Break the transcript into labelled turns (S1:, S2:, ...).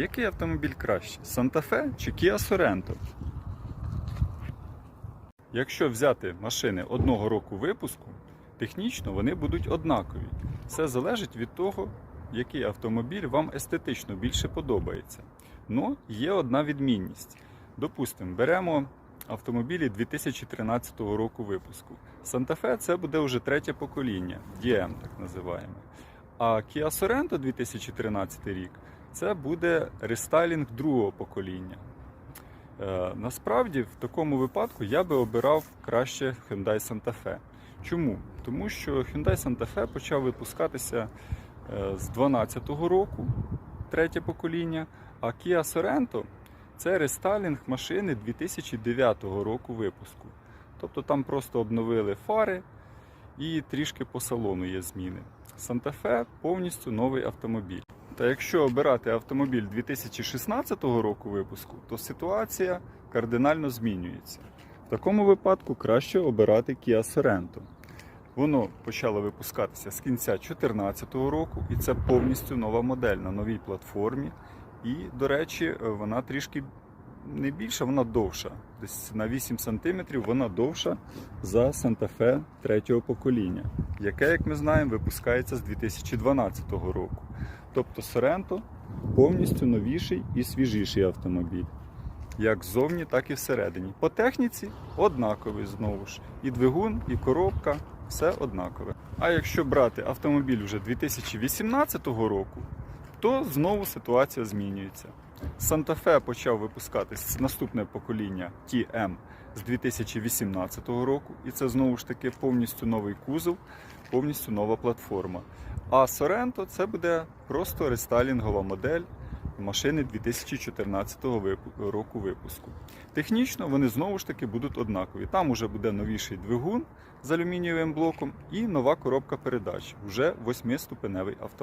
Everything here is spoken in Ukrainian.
S1: Який автомобіль краще? Fe чи Kia Sorento? Якщо взяти машини одного року випуску, технічно вони будуть однакові. Все залежить від того, який автомобіль вам естетично більше подобається. Ну, є одна відмінність. Допустимо, беремо автомобілі 2013 року випуску. Fe це буде вже третє покоління, DM так називаємо. А Kia Sorento 2013 рік це буде рестайлінг другого покоління. Е, насправді, в такому випадку я би обирав краще Hyundai Santa Fe. Чому? Тому що Hyundai Santa Fe почав випускатися е, з 2012 року, третє покоління, а Kia Sorento це рестайлінг машини 2009 року випуску. Тобто там просто обновили фари і трішки по салону є зміни. Santa Fe повністю новий автомобіль. Та якщо обирати автомобіль 2016 року випуску, то ситуація кардинально змінюється. В такому випадку краще обирати Kia Sorento. Воно почало випускатися з кінця 2014 року, і це повністю нова модель на новій платформі. І, до речі, вона трішки не більша, вона довша. Десь на 8 см вона довша за Fe третього покоління, яке, як ми знаємо, випускається з 2012 року. Тобто Sorento повністю новіший і свіжіший автомобіль. Як ззовні, так і всередині. По техніці однаковий знову ж. І двигун, і коробка все однакове. А якщо брати автомобіль вже 2018 року, то знову ситуація змінюється. Fe почав випускатись наступне покоління TM з 2018 року, і це знову ж таки повністю новий кузов, повністю нова платформа. А Sorento це буде просто рестайлінгова модель машини 2014 року випуску. Технічно вони знову ж таки будуть однакові. Там уже буде новіший двигун з алюмінієвим блоком і нова коробка передач, вже восьмиступеневий автомат.